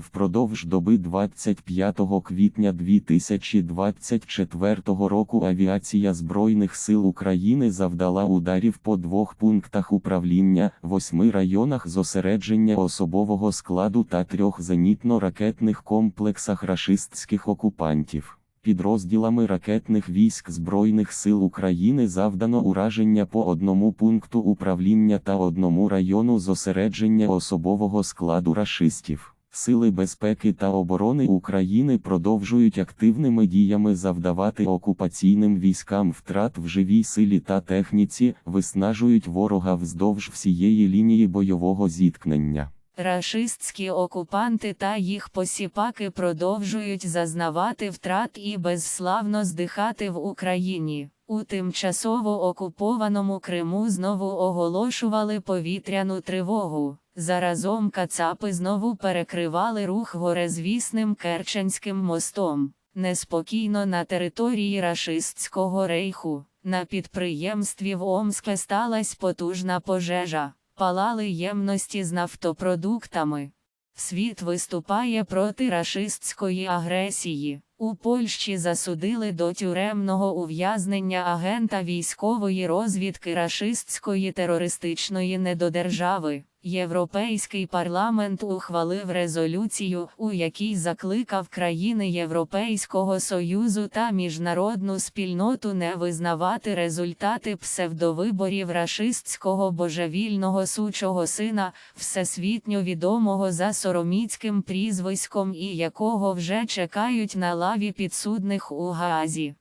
Впродовж доби 25 квітня 2024 року авіація Збройних сил України завдала ударів по двох пунктах управління, восьми районах зосередження особового складу та трьох зенітно-ракетних комплексах рашистських окупантів. Підрозділами ракетних військ Збройних сил України завдано ураження по одному пункту управління та одному району зосередження особового складу рашистів. Сили безпеки та оборони України продовжують активними діями завдавати окупаційним військам втрат в живій силі та техніці, виснажують ворога вздовж всієї лінії бойового зіткнення. Рашистські окупанти та їх посіпаки продовжують зазнавати втрат і безславно здихати в Україні. У тимчасово окупованому Криму знову оголошували повітряну тривогу. Заразом кацапи знову перекривали рух горезвісним Керченським мостом. Неспокійно на території рашистського рейху. На підприємстві в Омске сталася потужна пожежа. Палали ємності з нафтопродуктами. Світ виступає проти рашистської агресії. У Польщі засудили до тюремного ув'язнення агента військової розвідки рашистської терористичної недодержави. Європейський парламент ухвалив резолюцію, у якій закликав країни Європейського Союзу та міжнародну спільноту не визнавати результати псевдовиборів рашистського божевільного сучого сина, всесвітньо відомого за сороміцьким прізвиськом і якого вже чекають на лаві підсудних у Гаазі.